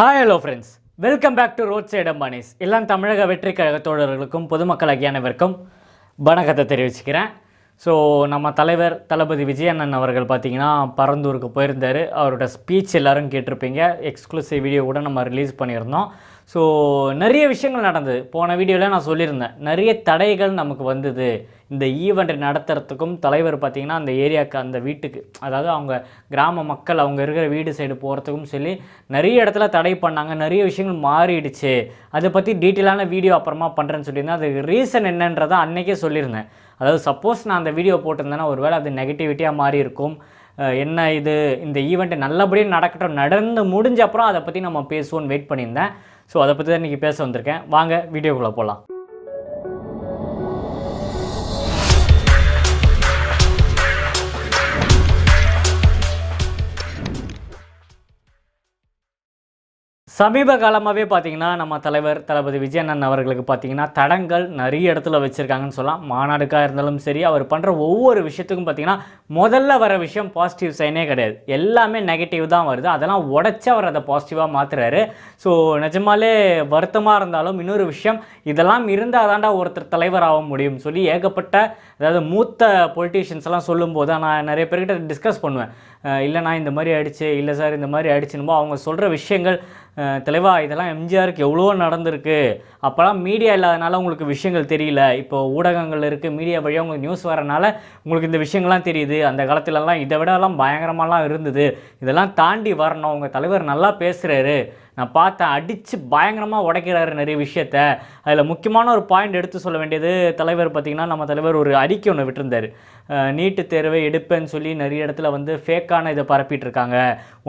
Hi hello friends welcome back to road side Ambanis எல்லாம் தமிழக வெற்றி கழக தோழர்களுக்கும் பொதுமக்கள் அகியானவருக்கும் வணக்கத்தை தெரிவிச்சுக்கிறேன். ஸோ நம்ம தலைவர் தளபதி விஜயண்ணன் அவர்கள் பார்த்தீங்கன்னா பரந்தூருக்கு போயிருந்தார். அவரோட ஸ்பீச் எல்லாரும் கேட்டிருப்பீங்க. எக்ஸ்க்ளூசிவ் வீடியோ கூட நம்ம ரிலீஸ் பண்ணியிருந்தோம். ஸோ நிறைய விஷயங்கள் நடந்தது. போன வீடியோவில் நான் சொல்லியிருந்தேன். நிறைய தடைகள் நமக்கு வந்தது. இந்த ஈவெண்ட் நடத்துறதுக்கும் தலைவர் பார்த்தீங்கன்னா அந்த ஏரியாவுக்கு அந்த வீட்டுக்கு அதாவது அவங்க கிராம மக்கள் அவங்க இருக்கிற வீடு சைடு போகிறதுக்கும் சொல்லி நிறைய இடத்துல தடை பண்ணாங்க. நிறைய விஷயங்கள் மாறிடுச்சு. அதை பற்றி டீட்டெயிலான வீடியோ அப்புறமா பண்ணுறேன்னு சொல்லியிருந்தேன். அதுக்கு ரீசன் என்னன்றதை அன்றைக்கே சொல்லியிருந்தேன். அதாவது சப்போஸ் நான் அந்த வீடியோ போட்டிருந்தேன்னா ஒருவேளை அது நெகட்டிவிட்டியாக மாறி இருக்கும் என்ன இது? இந்த ஈவெண்ட்டு நல்லபடியாக நடக்கட்டும் நடந்து முடிஞ்ச அப்புறம் அதை பற்றி நம்ம பேசுவோன்னு வெயிட் பண்ணியிருந்தேன். ஸோ அதை பற்றி தான் இன்றைக்கி பேச வந்திருக்கேன். வாங்க வீடியோக்குள்ளே போகலாம் சமீப காலமாகவே பார்த்தீங்கன்னா நம்ம தலைவர் தளபதி விஜயண்ணன் அவர்களுக்கு பார்த்தீங்கன்னா தடங்கள் நிறைய இடத்துல வச்சுருக்காங்கன்னு சொல்லலாம். மாநாடுக்காக இருந்தாலும் சரி அவர் பண்ணுற ஒவ்வொரு விஷயத்துக்கும் பார்த்தீங்கன்னா முதல்ல வர விஷயம் பாசிட்டிவ் சைனே கிடையாது. எல்லாமே நெகட்டிவ் தான் வருது. அதெல்லாம் உடச்சி அவர் அதை பாசிட்டிவாக மாற்றுறாரு ஸோ நிஜமாலே வருத்தமாக இருந்தாலும் இன்னொரு விஷயம் இதெல்லாம் இருந்தால் தாண்டா ஒருத்தர் தலைவர் ஆக முடியும் சொல்லி ஏகப்பட்ட அதாவது மூத்த பொலிட்டீஷியன்ஸ் எல்லாம் சொல்லும்போது நான் நிறைய பேர்கிட்ட டிஸ்கஸ் பண்ணுவேன். இல்லை இல்லைண்ணா இந்த மாதிரி ஆயிடுச்சு இல்லை சார் இந்த மாதிரி ஆயிடுச்சுன்னு அவங்க சொல்கிற விஷயங்கள் தலைவா இதெல்லாம் எம்ஜிஆருக்கு எவ்வளோ நடந்திருக்கு. அப்போல்லாம் மீடியா இல்லாதனால உங்களுக்கு விஷயங்கள் தெரியல. இப்போ ஊடகங்கள் இருக்குது மீடியா வழியாக உங்களுக்கு நியூஸ் வரனால உங்களுக்கு இந்த விஷயங்கள்லாம் தெரியுது. அந்த காலத்துலலாம் இதை விடலாம் பயங்கரமாலாம் இருந்தது. இதெல்லாம் தாண்டி வரணும். உங்கள் தலைவர் நல்லா பேசுகிறாரு நான் பார்த்தேன் அடித்து பயங்கரமாக உடைக்கிறாரு நிறைய விஷயத்த. அதில் முக்கியமான ஒரு பாயிண்ட் எடுத்து சொல்ல வேண்டியது தலைவர் பார்த்திங்கன்னா நம்ம தலைவர் ஒரு அறிக்கை ஒன்று விட்டுருந்தார். நீட்டு தேர்வை எடுப்பேன்னு சொல்லி நிறைய இடத்துல வந்து ஃபேக்கான இதை பரப்பிட்டுருக்காங்க.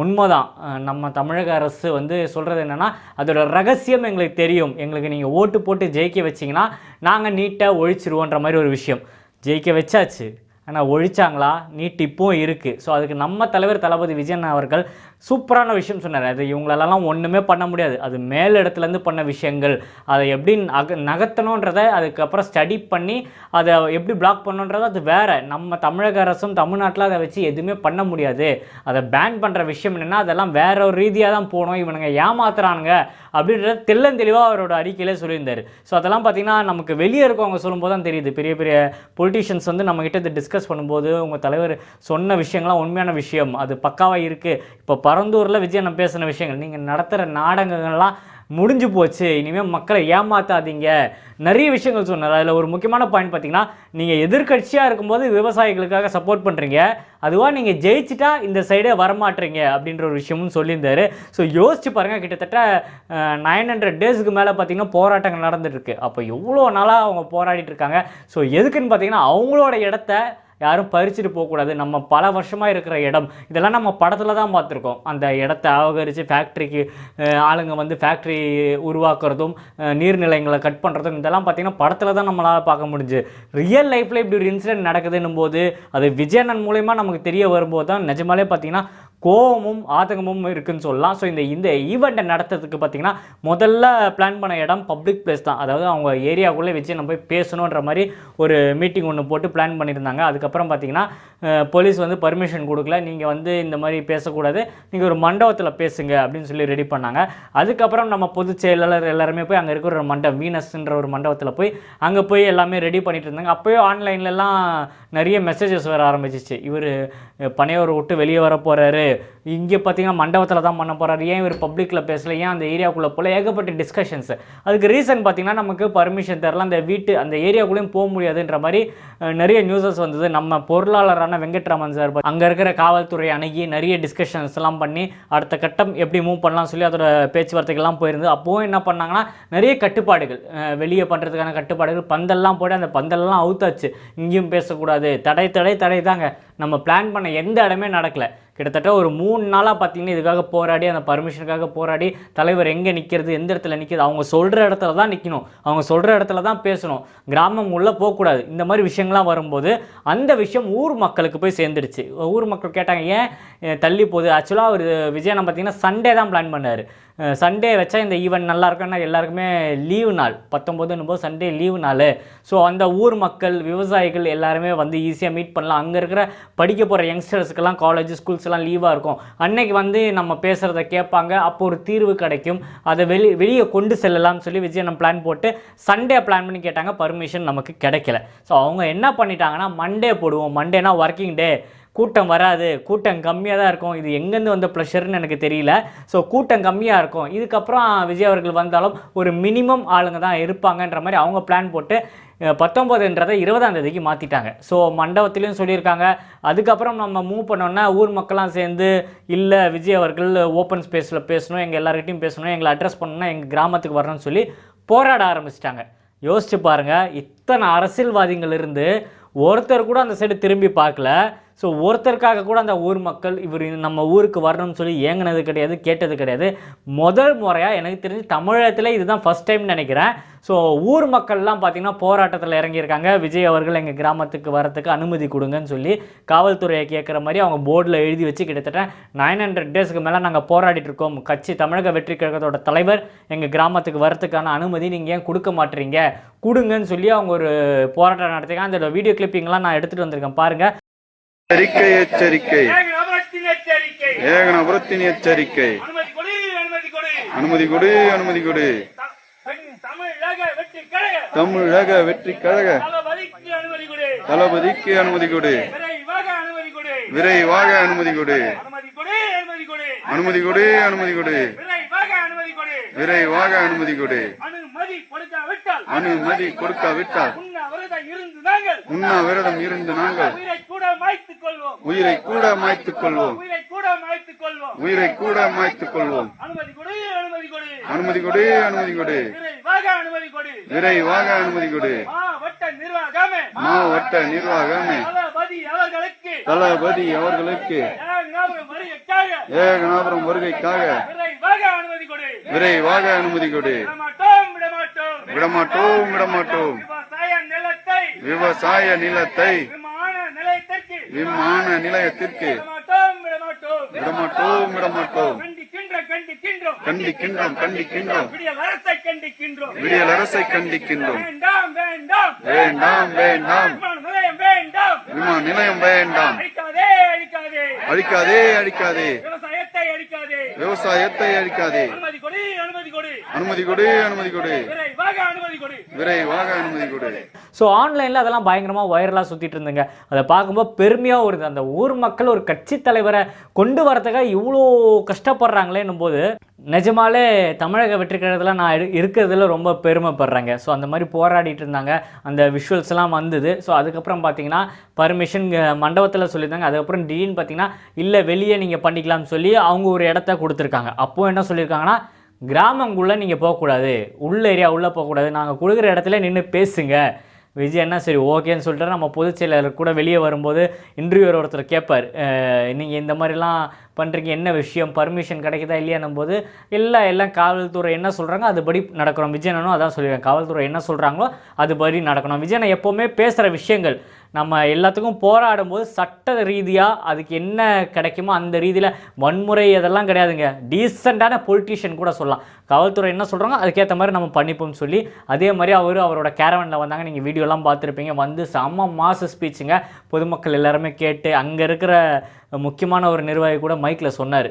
உண்மைதான். நம்ம தமிழக அரசு வந்து சொல்கிறது என்னென்னா அதோட ரகசியம் எங்களுக்கு தெரியும். எங்களுக்கு நீங்கள் ஓட்டு போட்டு ஜெயிக்க வச்சிங்கன்னா நாங்கள் நீட்டாக ஒழிச்சிருவோன்ற மாதிரி ஒரு விஷயம். ஜெயிக்க வச்சாச்சு. ஆனால் ஒழிச்சாங்களா? நீட் இப்போவும் இருக்குது ஸோ அதுக்கு நம்ம தலைவர் தளபதி விஜயன் அவர்கள் சூப்பரான விஷயம் சொன்னார். அது இவங்களெல்லாம் ஒன்றுமே பண்ண முடியாது. அது மேல் இடத்துலேருந்து பண்ண விஷயங்கள். அதை எப்படி நக நகர்த்தணுன்றதை அதுக்கப்புறம் ஸ்டடி பண்ணி அதை எப்படி பிளாக் பண்ணணுன்றது அது வேறு. நம்ம தமிழக அரசும் தமிழ்நாட்டில் அதை வச்சு எதுவுமே பண்ண முடியாது. அதை பேன் பண்ணுற விஷயம் என்னென்னா அதெல்லாம் வேற ஒரு ரீதியாக தான் போகணும். இவனுங்க ஏமாத்துறானுங்க அப்படின்றத தெள்ளந்தெளிவாக அவரோட அறிக்கையிலே சொல்லியிருந்தார். ஸோ அதெல்லாம் பார்த்திங்கன்னா நமக்கு வெளியே இருக்கவங்க சொல்லும்போது தான் தெரியுது. பெரிய பெரிய பொலிட்டிஷியன்ஸ் வந்து நம்மக்கிட்ட இதை டிஸ்கஸ் பண்ணும்போது உங்கள் தலைவர் சொன்ன விஷயங்கள்லாம் உண்மையான விஷயம். அது பக்காவாக இருக்குது இப்போ பரந்தூரில் விஜய் நான் பேசின விஷயங்கள். நீங்கள் நடத்துகிற நாடகங்கள்லாம் முடிஞ்சு போச்சு. இனிமேல் மக்களை ஏமாத்தாதீங்க. நிறைய விஷயங்கள் சொன்னார். அதில் ஒரு முக்கியமான பாயிண்ட் பார்த்தீங்கன்னா நீங்கள் எதிர்க்கட்சியாக இருக்கும்போது விவசாயிகளுக்காக சப்போர்ட் பண்ணுறீங்க அதுவாக நீங்கள் ஜெயிச்சிட்டா இந்த சைடே வரமாட்டீங்க அப்படின்ற ஒரு விஷயமும் சொல்லியிருந்தார். ஸோ யோசிச்சு பாருங்கள் கிட்டத்தட்ட நைன் ஹண்ட்ரட் டேஸுக்கு மேலே பார்த்தீங்கன்னா போராட்டங்கள் நடந்துட்டுருக்கு அப்போ எவ்வளோ நாளாக அவங்க போராடிட்டு இருக்காங்க. ஸோ எதுக்குன்னு பார்த்தீங்கன்னா அவங்களோட இடத்த யாரும் பறிச்சுட்டு போகக்கூடாது. நம்ம பல வருஷமாக இருக்கிற இடம். இதெல்லாம் நம்ம படத்தில் தான் பார்த்துருக்கோம். அந்த இடத்த அபகரித்து ஃபேக்ட்ரிக்கு ஆளுங்க வந்து ஃபேக்ட்ரி உருவாக்குறதும் நீர்நிலைங்களை கட் பண்ணுறதும் இதெல்லாம் பார்த்திங்கன்னா படத்தில் தான் நம்மளால் பார்க்க முடிஞ்சு. ரியல் லைஃப்பில் இப்படி ஒரு இன்சிடென்ட் நடக்குதுன்னும் போது அது விஜயனன் மூலயமா நமக்கு தெரிய வரும்போது தான் நிஜமாலே பார்த்திங்கன்னா கோபமும் ஆதங்கமும் இருக்குன்னு சொல்லலாம். ஸோ இந்த இந்த ஈவெண்ட்டை நடத்துறதுக்கு பார்த்தீங்கன்னா முதல்ல பிளான் பண்ண இடம் பப்ளிக் பிளேஸ் தான். அதாவது அவங்க ஏரியாவுக்குள்ளே வச்சு நம்ம போய் பேசணுன்ற மாதிரி ஒரு மீட்டிங் ஒன்று போட்டு பிளான் பண்ணியிருந்தாங்க. அதுக்கப்புறம் பார்த்தீங்கன்னா போலீஸ் வந்து பர்மிஷன் கொடுக்கல. நீங்கள் வந்து இந்த மாதிரி பேசக்கூடாது. நீங்கள் ஒரு மண்டபத்தில் பேசுங்க அப்படின்னு சொல்லி ரெடி பண்ணாங்க. அதுக்கப்புறம் நம்ம பொதுச் செயலாளர் எல்லாருமே போய் அங்கே இருக்கிற ஒரு மண்டபம் வீனஸ்ன்ற ஒரு மண்டபத்தில் போய் அங்கே போய் எல்லாமே ரெடி பண்ணிட்டு இருந்தாங்க. அப்போயே ஆன்லைன்லலாம் நிறைய மெசேஜஸ் வர ஆரம்பிச்சிச்சு. இவர் பனையோரை விட்டு வெளியே வர போகிறாரு இங்கே பார்த்தீங்கன்னா மண்டபத்தில் தான் பண்ண போகிறார் ஏன் இவர் பப்ளிக்கில் பேசல? ஏன் அந்த ஏரியாக்குள்ளே போல? ஏகப்பட்ட டிஸ்கஷன்ஸ் அதுக்கு ரீசன் பார்த்திங்கன்னா நமக்கு பர்மிஷன் தரல. அந்த வீட்டு அந்த ஏரியாக்குள்ளேயும் போக முடியாதுன்ற மாதிரி நிறைய நியூஸஸ் வந்தது. நம்ம பொருளாளரான வெங்கட்ராமன் சார் அங்கே இருக்கிற காவல்துறை அணுகி நிறைய டிஸ்கஷன்ஸ்லாம் பண்ணி அடுத்த கட்டம் எப்படி மூவ் பண்ணலாம் சொல்லி அதோட பேச்சுவார்த்தைகள்லாம் போயிருந்தது. அப்போவும் என்ன பண்ணாங்கன்னா நிறைய கட்டுப்பாடுகள் வெளியே பண்ணுறதுக்கான கட்டுப்பாடுகள் பந்தல்லாம் போட்டு அந்த பந்தல்லாம் அவுத்தாச்சு. இங்கேயும் பேசக்கூடாது. தடை தடை தடை தாங்க நம்ம பிளான் பண்ண எந்த இடமே நடக்கலை. கிட்டத்தட்ட ஒரு மூணு நாளாக பார்த்தீங்கன்னா இதுக்காக போராடி அந்த பர்மிஷனுக்காக போராடி தலைவர் எங்கே நிற்கிறது எந்த இடத்துல நிற்கிறது அவங்க சொல்கிற இடத்துல தான் நிற்கணும் அவங்க சொல்கிற இடத்துல தான் பேசணும். கிராமம் உள்ளே போகக்கூடாது இந்த மாதிரி விஷயங்கள்லாம் வரும்போது அந்த விஷயம் ஊர் மக்களுக்கு போய் சேர்ந்துடுச்சு. ஊர் மக்கள் கேட்டாங்க ஏன் தள்ளி போகுது? ஆக்சுவலாக அவர் விஜயனை பார்த்தீங்கன்னா சண்டே தான் பிளான் பண்ணார். சண்டே வச்சா இந்த ஈவெண்ட் நல்லா இருக்கும்னா எல்லாருக்குமே லீவு நாள். பத்தொம்போதுன்னு போது சண்டே லீவு நாள். ஸோ அந்த ஊர் மக்கள் விவசாயிகள் எல்லாருமே வந்து ஈஸியாக மீட் பண்ணலாம். அங்கே இருக்கிற படிக்க போகிற யங்ஸ்டர்ஸுக்கெல்லாம் காலேஜ் ஸ்கூல்ஸ் எல்லாம் லீவாக இருக்கும். அன்னைக்கு வந்து நம்ம பேசுகிறத கேட்பாங்க. அப்போ ஒரு தீர்வு கிடைக்கும். அதை வெளி வெளியே கொண்டு செல்லலாம்னு சொல்லி விஜய் நம்ம பிளான் போட்டு சண்டே பிளான் பண்ணி கேட்டாங்க. பர்மிஷன் நமக்கு கிடைக்கல. ஸோ அவங்க என்ன பண்ணிட்டாங்கன்னா மண்டே போடுவோம். மண்டேனா ஒர்க்கிங் டே கூட்டம் வராது. கூட்டம் கம்மியாக தான் இருக்கும். இது எங்கேருந்து வந்த ப்ளஷர்னு எனக்கு தெரியல. ஸோ கூட்டம் கம்மியாக இருக்கும். இதுக்கப்புறம் விஜய் அவர்கள் வந்தாலும் ஒரு மினிமம் ஆளுங்க தான் இருப்பாங்கன்ற மாதிரி அவங்க பிளான் போட்டு பத்தொம்போதுன்றதை இருபதாம் தேதிக்கு மாற்றிட்டாங்க ஸோ மண்டபத்திலையும் சொல்லியிருக்காங்க. அதுக்கப்புறம் நம்ம மூவ் பண்ணோன்னா ஊர் மக்கள்லாம் சேர்ந்து இல்லை விஜய் அவர்கள் ஓப்பன் ஸ்பேஸில் பேசணும் எங்கள் எல்லாருக்கிட்டையும் பேசணும் எங்களை அட்ரஸ் பண்ணணும்னா எங்கள் கிராமத்துக்கு வரணும்னு சொல்லி போராட ஆரம்பிச்சிட்டாங்க. யோசிச்சு பாருங்கள் இத்தனை அரசியல்வாதிகள் இருந்து ஒருத்தர் கூட அந்த சைடு திரும்பி பார்க்கல. ஸோ ஒருத்தருக்காக கூட அந்த ஊர் மக்கள் இவர் நம்ம ஊருக்கு வரணும்னு சொல்லி ஏங்கினது கிடையாது கேட்டது கிடையாது. முதல் முறையாக எனக்கு தெரிஞ்சு தமிழகத்தில் இதுதான் ஃபஸ்ட் டைம் நினைக்கிறேன். ஸோ ஊர் மக்கள்லாம் பார்த்தீங்கன்னா போராட்டத்தில் இறங்கியிருக்காங்க. விஜய் அவர்கள் எங்கள் கிராமத்துக்கு வரத்துக்கு அனுமதி கொடுங்கன்னு சொல்லி காவல்துறையை கேட்குற மாதிரி அவங்க போர்டில் எழுதி வச்சு கிட்டத்தட்ட நைன் ஹண்ட்ரட் டேஸ்க்கு மேலே நாங்கள் போராடிட்டு இருக்கோம். கட்சி தமிழக வெற்றி கழகத்தோட தலைவர் எங்கள் கிராமத்துக்கு வரத்துக்கான அனுமதி நீங்கள் ஏன் கொடுக்க மாட்டீங்க? கொடுங்கன்னு சொல்லி அவங்க ஒரு போராட்டம் நடத்திருக்காங்க அந்த வீடியோ கிளிப்பிங்லாம் நான் எடுத்துகிட்டு வந்திருக்கேன். பாருங்கள் எச்சரிக்கை எச்சரிக்கை. ஏகனபுரத்தின் எச்சரிக்கை. அனுமதி கொடு அனுமதி கொடு. தமிழக வெற்றி கழக. தளபதிக்கு அனுமதி கொடு. விரைவாக அனுமதி கொடு. அனுமதி கொடு அனுமதி கொடு. விரைவாக அனுமதி கொடு. அனுமதி கொடுக்காவிட்டால் அனுமதி கொடுக்காவிட்டால். இருந்து நாங்கள். உண்ணாவிரதம் இருந்து நாங்கள். உயிரை கூட மாய்த்துக் கொள்வோம் உயிரை கூட மாய்த்துக் கொள்வோம் உயிரை கூட மாய்த்துக் கொள்வோம் உயிரை கூட மாய்த்துக் கொள்வோம் அனுமதி கொடு அனுமதி கொடு. அனுமதி கொடு அனுமதி கொடு. விரைவாக அனுமதி கொடு. விரைவாக அனுமதி கொடு. மாவட்ட நிர்வாகமே. மாவட்ட நிர்வாகமே. தளபதி அவர்களுக்கு. தளபதி அவர்களுக்கு. ஏகனாபுரம் வருகைக்காக. விரைவாக அனுமதி கொடு. விரைவாக அனுமதி கொடு. விடமாட்டோம். விடமாட்டோம் விடமாட்டோம். விவசாய நிலத்தை விமான நிலையத்திற்கு விடமாட்டோம் விடமாட்டோம். கண்டிக்கின்றோம் கண்டிக்கின்றோம். விடியல் அரசை கண்டிக்கின்றோம். வேண்டாம் வேண்டாம். விமான நிலையம் வேண்டாம். விமான நிலையம் வேண்டாம். அழிக்காதே அழிக்காதே. விவசாயத்தை அழிக்காதே. அனுமதி கொடு அனுமதி கொடு. விரைவாக அனுமதி கொடு. ஸோ ஆன்லைனில் அதெல்லாம் பயங்கரமாக வைரலாக சுற்றிட்டு இருந்துங்க. அதை பார்க்கும்போது பெருமையாக வருது அந்த ஊர் மக்கள் ஒரு கட்சி தலைவரை கொண்டு வரதுக்காக இவ்வளோ கஷ்டப்படுறாங்களேன்னும் போது நிஜமாலே தமிழக வெற்றி நான் இருக்கிறதுல ரொம்ப பெருமைப்படுறேங்க. ஸோ அந்த மாதிரி போராடிட்டு இருந்தாங்க. அந்த விஷுவல்ஸ்லாம் வந்தது. ஸோ அதுக்கப்புறம் பார்த்தீங்கன்னா பர்மிஷன் மண்டபத்தில் சொல்லியிருந்தாங்க. அதுக்கப்புறம் திடீர்னு பார்த்தீங்கன்னா இல்லை வெளியே நீங்கள் பண்ணிக்கலாம்னு சொல்லி அவங்க ஒரு இடத்த கொடுத்துருக்காங்க. அப்போது என்ன சொல்லியிருக்காங்கன்னா கிராமங்குள்ளே நீங்கள் போகக்கூடாது. உள்ள ஏரியா உள்ளே போகக்கூடாது. நாங்கள் கொடுக்குற இடத்துல நின்று பேசுங்க. விஜய் என்ன சரி ஓகேன்னு சொல்லிட்டு நம்ம பொதுச் செயலாளர் கூட வெளியே வரும்போது இன்டர்வியூவர் ஒருத்தர் கேட்பார். நீங்கள் இந்த மாதிரிலாம் பண்ணுறீங்க என்ன விஷயம்? பர்மிஷன் கிடைக்குதா இல்லையானும் போது எல்லாம் எல்லாம் காவல்துறை என்ன சொல்கிறாங்க அதுபடி நடக்கணும். விஜயனும் அதான் சொல்லுவேன் காவல்துறை என்ன சொல்கிறாங்களோ அதுபடி நடக்கணும். விஜயனை எப்போவுமே பேசுகிற விஷயங்கள் நம்ம எல்லாத்துக்கும் போராடும் போது சட்ட ரீதியாக அதுக்கு என்ன கிடைக்குமோ அந்த ரீதியில் வன்முறை அதெல்லாம் கிடையாதுங்க. டீசெண்டான பொலிட்டீஷியன் கூட சொல்லலாம். காவல்துறை என்ன சொல்கிறாங்க அதுக்கேற்ற மாதிரி நம்ம பண்ணிப்போம்னு சொல்லி அதே மாதிரி அவர் அவரோட கேரவனில் வந்தாங்க. நீங்கள் வீடியோலாம் பார்த்துருப்பீங்க. வந்து செம்ம மாச ஸ்பீச்சுங்க பொதுமக்கள் எல்லாருமே கேட்டு அங்கே இருக்கிற முக்கியமான ஒரு நிர்வாகி கூட மைக்கில் சொன்னார்.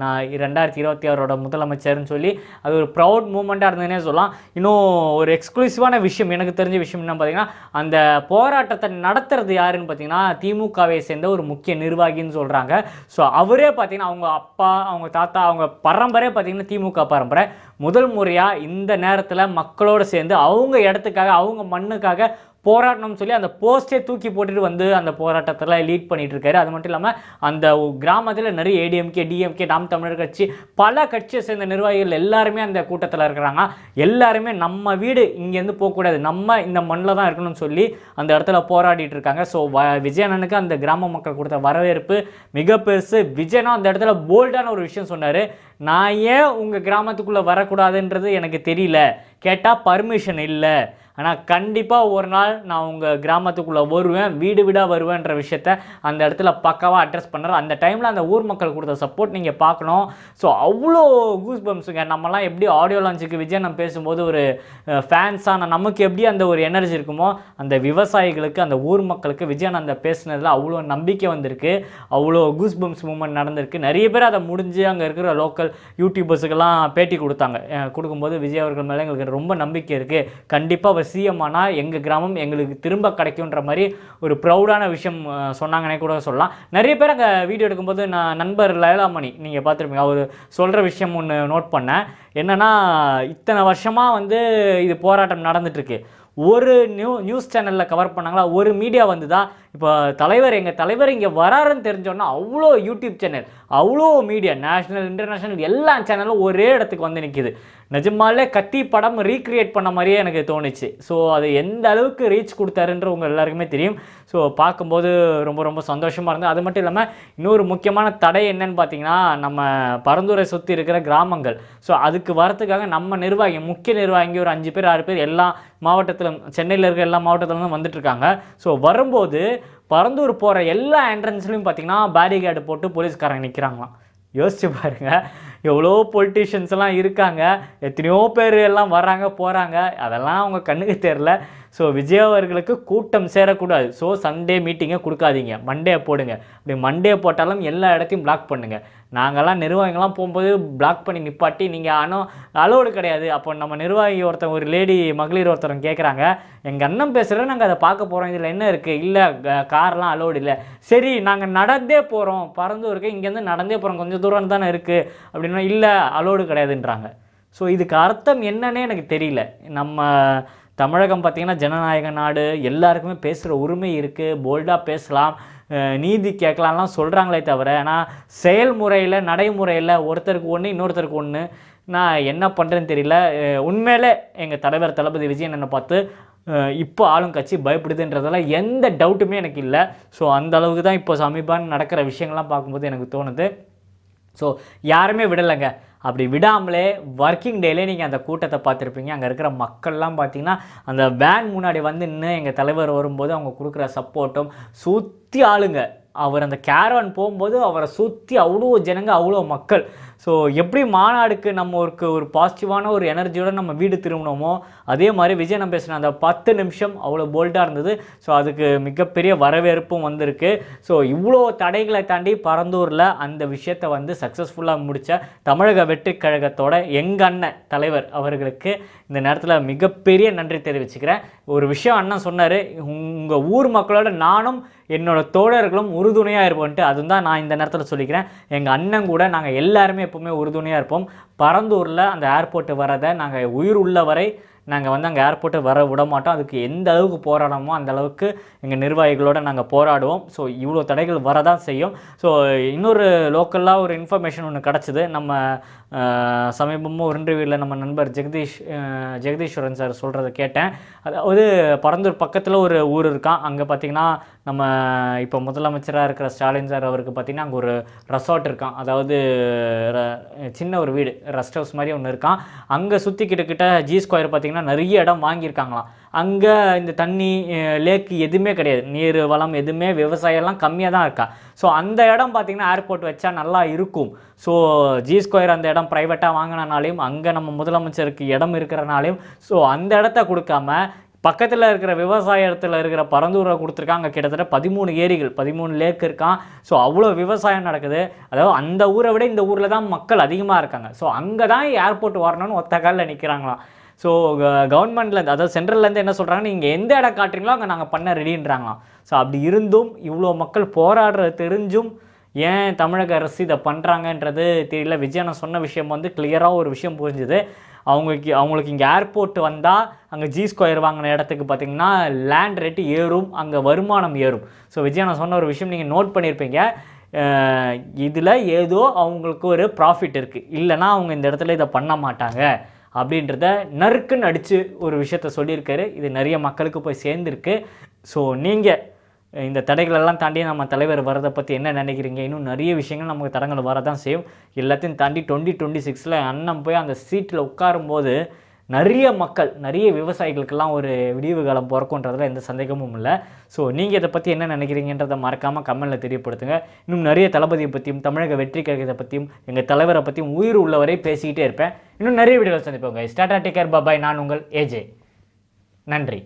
நான் ரெண்டாயிரத்தி இருபத்தி ஆறோட முதலமைச்சர்னு சொல்லி அது ஒரு ப்ரௌட் மூமெண்ட்டாக இருந்ததுனே சொல்லலாம். இன்னும் ஒரு எக்ஸ்க்ளூசிவான விஷயம் எனக்கு தெரிஞ்ச விஷயம் என்ன பார்த்தீங்கன்னா அந்த போராட்டத்தை நடத்துறது யாருன்னு பார்த்தீங்கன்னா திமுகவை சேர்ந்த ஒரு முக்கிய நிர்வாகின்னு சொல்கிறாங்க ஸோ அவரே பார்த்தீங்கன்னா அவங்க அப்பா அவங்க தாத்தா அவங்க பரம்பரை பார்த்தீங்கன்னா திமுக பரம்பரை. முதல் முறையாக இந்த நேரத்தில் மக்களோடு சேர்ந்து அவங்க இடத்துக்காக அவங்க மண்ணுக்காக போராட்டணும்னு சொல்லி அந்த போஸ்டே தூக்கி போட்டுட்டு வந்து அந்த போராட்டத்தில் லீட் பண்ணிட்டு இருக்காரு அது மட்டும் இல்லாமல் அந்த கிராமத்தில் நிறைய ஏடிஎம்கே டிஎம்கே நாம் தமிழர் கட்சி பல கட்சியை சேர்ந்த நிர்வாகிகள் எல்லாருமே அந்த கூட்டத்தில் இருக்கிறாங்க. எல்லாருமே நம்ம வீடு இங்கேருந்து போகக்கூடாது. நம்ம இந்த மண்ணில் தான் இருக்கணும்னு சொல்லி அந்த இடத்துல போராடிட்டு இருக்காங்க ஸோ வ விஜயனனுக்கு அந்த கிராம மக்கள் கொடுத்த வரவேற்பு மிக பெருசு. விஜயனும் அந்த இடத்துல போல்டான ஒரு விஷயம் சொன்னார். நான் ஏன் உங்கள் கிராமத்துக்குள்ளே வரக்கூடாதுன்றது எனக்கு தெரியல. கேட்டால் பர்மிஷன் இல்லை. ஆனால் கண்டிப்பாக ஒரு நாள் நான் உங்கள் கிராமத்துக்குள்ளே வருவேன் வீடு வீடாக வருவேன்ற விஷயத்த அந்த இடத்துல பக்காவாக அட்ரஸ் பண்ணுறேன் அந்த டைமில் அந்த ஊர் மக்கள் கொடுத்த சப்போர்ட் நீங்கள் பார்க்கணும். ஸோ அவ்வளோ கூஸ் பம்ஸுங்க நம்மலாம் எப்படி ஆடியோ லான்ச்சுக்கு விஜய் நம்ம பேசும்போது ஒரு ஃபேன்ஸான நமக்கு எப்படி அந்த ஒரு எனர்ஜி இருக்குமோ அந்த விவசாயிகளுக்கு அந்த ஊர் மக்களுக்கு விஜயானந்த பேசுனதில் அவ்வளோ நம்பிக்கை வந்திருக்கு. அவ்வளோ கூஸ் பம்ஸ் மூமெண்ட் நடந்திருக்கு. நிறைய பேர் அதை முடிஞ்சு அங்கே இருக்கிற லோக்கல் யூடியூபர்ஸுக்கெல்லாம் பேட்டி கொடுத்தாங்க. கொடுக்கும்போது விஜய் அவர்கள் மேலே எங்களுக்கு ரொம்ப நம்பிக்கை இருக்குது கண்டிப்பாக அவர் சிஎம் ஆனால் எங்கள் கிராமம் எங்களுக்கு திரும்ப கிடைக்குன்ற மாதிரி ஒரு ப்ரௌடான விஷயம் சொன்னாங்கன்னே கூட சொல்லலாம். நிறைய பேர் அங்கே வீடியோ எடுக்கும்போது நான் நண்பர் லயலாமணி நீங்கள் பார்த்துருப்பீங்க அவர் சொல்கிற விஷயம் ஒன்று நோட் பண்ணேன். என்னென்னா இத்தனை வருஷமாக வந்து இது போராட்டம் நடந்துட்டுருக்கு. ஒரு நியூ நியூஸ் சேனலில் கவர் பண்ணாங்களா ஒரு மீடியா வந்து தான் இப்போ தலைவர் எங்கள் தலைவர் இங்கே வராருன்னு தெரிஞ்சோன்னா அவ்வளோ யூடியூப் சேனல் அவ்வளோ மீடியா நேஷ்னல் இன்டர்நேஷ்னல் எல்லா சேனலும் ஒரே இடத்துக்கு வந்து நிற்கிது நிஜமாலே கத்தி படம் ரீக்ரியேட் பண்ண மாதிரியே எனக்கு தோணுச்சு. ஸோ அது எந்த அளவுக்கு ரீச் கொடுத்தாருன்ற உங்கள் எல்லாருக்குமே தெரியும். ஸோ பார்க்கும்போது ரொம்ப ரொம்ப சந்தோஷமாக இருந்தது. அது மட்டும் இல்லாமல் இன்னொரு முக்கியமான தடை என்னன்னு பார்த்தீங்கன்னா நம்ம பரந்துரை சுற்றி இருக்கிற கிராமங்கள். ஸோ அதுக்கு வரத்துக்காக நம்ம நிர்வாகி முக்கிய நிர்வாகி ஒரு அஞ்சு பேர் ஆறு பேர் எல்லா மாவட்டத்தில் சென்னையில் இருக்க எல்லா மாவட்டத்திலும் வந்துட்டுருக்காங்க. ஸோ வரும்போது பரந்தூர் போகிற எல்லா என்ட்ரன்ஸ்லையும் பார்த்தீங்கன்னா பேரிகேடு போட்டு போலீஸ்காரங்க நிற்கிறாங்களாம் யோசிச்சு பாருங்க. எவ்வளோ பொலிட்டிஷியன்ஸ்லாம் இருக்காங்க. எத்தனையோ பேர் எல்லாம் வராங்க போகிறாங்க அதெல்லாம் அவங்க கண்ணுக்கு தெரில ஸோ விஜய் அவர்களுக்கு கூட்டம் சேரக்கூடாது. ஸோ சண்டே மீட்டிங்கை கொடுக்காதீங்க. மண்டே போடுங்க. அப்படி மண்டே போட்டாலும் எல்லா இடத்தையும் பிளாக் பண்ணுங்கள் நாங்கள்லாம் நிர்வாகிகள்லாம் போகும்போது பிளாக் பண்ணி நிப்பாட்டி நீங்கள் ஆனால் அலோடு கிடையாது. அப்போ நம்ம நிர்வாகி ஒருத்தன் ஒரு லேடி மகளிர் ஒருத்தவங்க கேட்குறாங்க எங்கள் அண்ணன் பேசுகிற நாங்கள் அதை பார்க்க போகிறோம் இதில் என்ன இருக்குது இல்லை கார்லாம் அலோடு இல்லை. சரி நாங்கள் நடந்தே போகிறோம் பறந்தூருக்கு இங்கேருந்து நடந்தே போகிறோம் கொஞ்சம் தூரம் தானே இருக்குது அப்படின்னா இல்லை அலோடு கிடையாதுன்றாங்க. ஸோ இதுக்கு அர்த்தம் என்னன்னே எனக்கு தெரியல. நம்ம தமிழகம் பார்த்திங்கன்னா ஜனநாயக நாடு எல்லாருக்குமே பேசுகிற உரிமை இருக்குது போல்டாக பேசலாம் நீதி கேட்கலாம்லாம் சொல்கிறாங்களே தவிர ஆனால் செயல்முறையில் நடைமுறையில் ஒருத்தருக்கு ஒன்று இன்னொருத்தருக்கு ஒன்று நான் என்ன பண்ணுறேன்னு தெரியல. உண்மையிலே எங்கள் தலைவர் தளபதி விஜயன் என்னை பார்த்து இப்போ ஆளும் கட்சி பயப்படுதுன்றதெல்லாம் எந்த டவுட்டுமே எனக்கு இல்லை. ஸோ அந்த அளவுக்கு தான் இப்போ சமீபம் நடக்கிற விஷயங்கள்லாம் பார்க்கும்போது எனக்கு தோணுது. ஸோ யாருமே விடலைங்க. அப்படி விடாமலே ஒர்க்கிங் டேலே நீங்கள் அந்த கூட்டத்தை பார்த்துருப்பீங்க. அங்கே இருக்கிற மக்கள்லாம் பார்த்தீங்கன்னா அந்த வேன் முன்னாடி வந்து நின்று எங்கள் தலைவர் வரும்போது அவங்க கொடுக்குற சப்போர்ட்டும் சுற்றி ஆளுங்க. அவர் அந்த கேரவன் போகும்போது அவரை சுற்றி அவ்வளோ ஜனங்க அவ்வளோ மக்கள். ஸோ எப்படி மாநாடுக்கு நம்ம ஒரு ஒரு பாசிட்டிவான ஒரு எனர்ஜியோட நம்ம வீடு திரும்பினோமோ அதே மாதிரி விஜய் நம்ம பேசின அந்த பத்து நிமிஷம் அவ்வளோ போல்டாக இருந்தது. ஸோ அதுக்கு மிகப்பெரிய வரவேற்பும் வந்திருக்கு. ஸோ இவ்வளோ தடைகளை தாண்டி பரந்தூரில் அந்த விஷயத்தை வந்து சக்ஸஸ்ஃபுல்லாக முடித்த தமிழக வெற்றி கழகத்தோட எங்கள் அண்ணன் தலைவர் அவர்களுக்கு இந்த நேரத்தில் மிகப்பெரிய நன்றி தெரிவிச்சுக்கிறேன். ஒரு விஷயம் அண்ணன் சொன்னார் உங் உங்கள் ஊர் மக்களோட நானும் என்னோட தோழர்களும் உறுதுணையாக இருப்போன்ட்டு அதுதான் நான் இந்த நேரத்தில் சொல்லிக்கிறேன். எங்கள் அண்ணன் கூட நாங்கள் எல்லாருமே எப்போவுமே உறுதுணையாக இருப்போம். பரந்தூரில் அந்த ஏர்போர்ட்டு வரதை நாங்கள் உயிர் உள்ள வரை நாங்கள் வந்து அங்கே ஏர்போர்ட்டு வர விட மாட்டோம் அதுக்கு எந்த அளவுக்கு போராடணுமோ அந்த அளவுக்கு எங்கள் நிர்வாகிகளோட நாங்கள் போராடுவோம். ஸோ இவ்வளோ தடைகள் வரதான் செய்யும். ஸோ இன்னொரு லோக்கலாக ஒரு இன்ஃபர்மேஷன் ஒன்று கிடச்சிது. நம்ம சமீபமாக ஒரு இன்டர்வியூவில் நம்ம நண்பர் ஜெகதீஷ் ஜெகதீஷ்வரன் ஜெகதீஸ்வரன் சார் சொல்கிறத கேட்டேன். அதாவது பரந்தூர் பக்கத்தில் ஒரு ஊர் இருக்கான் அங்கே பார்த்தீங்கன்னா நம்ம இப்போ முதலமைச்சராக இருக்கிற ஸ்டாலின் சார் அவருக்கு பார்த்தீங்கன்னா அங்கே ஒரு ரெசார்ட் இருக்கான் அதாவது ர- சின்ன ஒரு வீடு ரெஸ்ட் ஹவுஸ் மாதிரி ஒன்று இருக்கான் அங்கே சுற்றி கிட்டக்கிட்ட ஜி ஸ்கொயர் பார்த்திங்கன்னா நிறைய இடம் வாங்கியிருக்காங்களாம். அங்கே இந்த தண்ணி லேக்கு எதுவுமே கிடையாது. நீர் வளம் எதுவுமே விவசாயம்லாம் கம்மியாக தான் இருக்கா? ஸோ அந்த இடம் பார்த்திங்கன்னா ஏர்போர்ட் வச்சா நல்லா இருக்கும். ஸோ ஜி ஸ்கொயர் அந்த இடம் ப்ரைவேட்டாக வாங்கினனாலையும் அங்கே நம்ம முதலமைச்சருக்கு இடம் இருக்கிறனாலையும் ஸோ அந்த இடத்த கொடுக்காம பக்கத்தில் இருக்கிற விவசாய இடத்துல இருக்கிற பரந்தூரை கொடுத்துருக்காங்க. கிட்டத்தட்ட பதிமூணு ஏரிகள் பதிமூணு லேக் இருக்கான். ஸோ அவ்வளோ விவசாயம் நடக்குது. அதாவது அந்த ஊரை விட இந்த ஊரில் தான் மக்கள் அதிகமாக இருக்காங்க. ஸோ அங்கே தான் ஏர்போர்ட் வரணும்னு ஒத்த காலில் நிற்கிறாங்களாம் ஸோ கவர்மெண்ட்லேருந்து அதாவது சென்ட்ரல்லேருந்து என்ன சொல்கிறாங்கன்னா நீங்கள் எந்த இடம் காட்டுறீங்களோ அங்கே நாங்கள் பண்ண ரெடின்றாங்களாம் ஸோ அப்படி இருந்தும் இவ்வளோ மக்கள் போராடுறது தெரிஞ்சும் ஏன் தமிழக அரசு இதை பண்ணுறாங்கன்றது தெரியல. விஜயனை சொன்ன விஷயம் வந்து கிளியராக ஒரு விஷயம் புரிஞ்சுது. அவங்களுக்கு அவங்களுக்கு இங்கே ஏர்போர்ட் வந்தால் அங்கே ஜி ஸ்கொயர் வாங்கின இடத்துக்கு பார்த்தீங்கன்னா லேண்ட் ரேட்டு ஏறும் அங்கே வருமானம் ஏறும். ஸோ விஜயனை சொன்ன ஒரு விஷயம் நீங்கள் நோட் பண்ணியிருப்பீங்க இதில் ஏதோ அவங்களுக்கு ஒரு ப்ராஃபிட் இருக்குது இல்லைன்னா அவங்க இந்த இடத்துல இதை பண்ண மாட்டாங்க. அப்படின்றத நறுக்குன்னு அடித்து ஒரு விஷயத்த சொல்லியிருக்காரு. இது நிறைய மக்களுக்கு போய் சேர்ந்துருக்கு. ஸோ நீங்கள் இந்த தடைகளெல்லாம் தாண்டி நம்ம தலைவர் வரதை பற்றி என்ன நினைக்கிறீங்க? இன்னும் நிறைய விஷயங்கள் நமக்கு தடங்கள் வரதான் செய்யும். எல்லாத்தையும் தாண்டி டுவெண்ட்டி டுவெண்ட்டி சிக்ஸில் அண்ணன் போய் அந்த சீட்டில் உட்காரும்போது நிறைய மக்கள் நிறைய விவசாயிகளுக்கெல்லாம் ஒரு விடிவு காலம் பிறக்குன்றதுல எந்த சந்தேகமும் இல்லை. ஸோ நீங்கள் இதை பற்றி என்ன நினைக்கிறீங்கன்றதை மறக்காமல் கமெண்டில் தெரியப்படுத்துங்க. இன்னும் நிறைய தளபதியை பற்றியும் தமிழக வெற்றி கழகத்தை பற்றியும் எங்கள் தலைவரை பற்றியும் உயிர் உள்ளவரை பேசிக்கிட்டே இருப்பேன். இன்னும் நிறைய வீடியோவில் சந்திப்போங்க ஸ்டாட்டா டேக்கர் பாபாய் நான் உங்கள் ஏஜே நன்றி.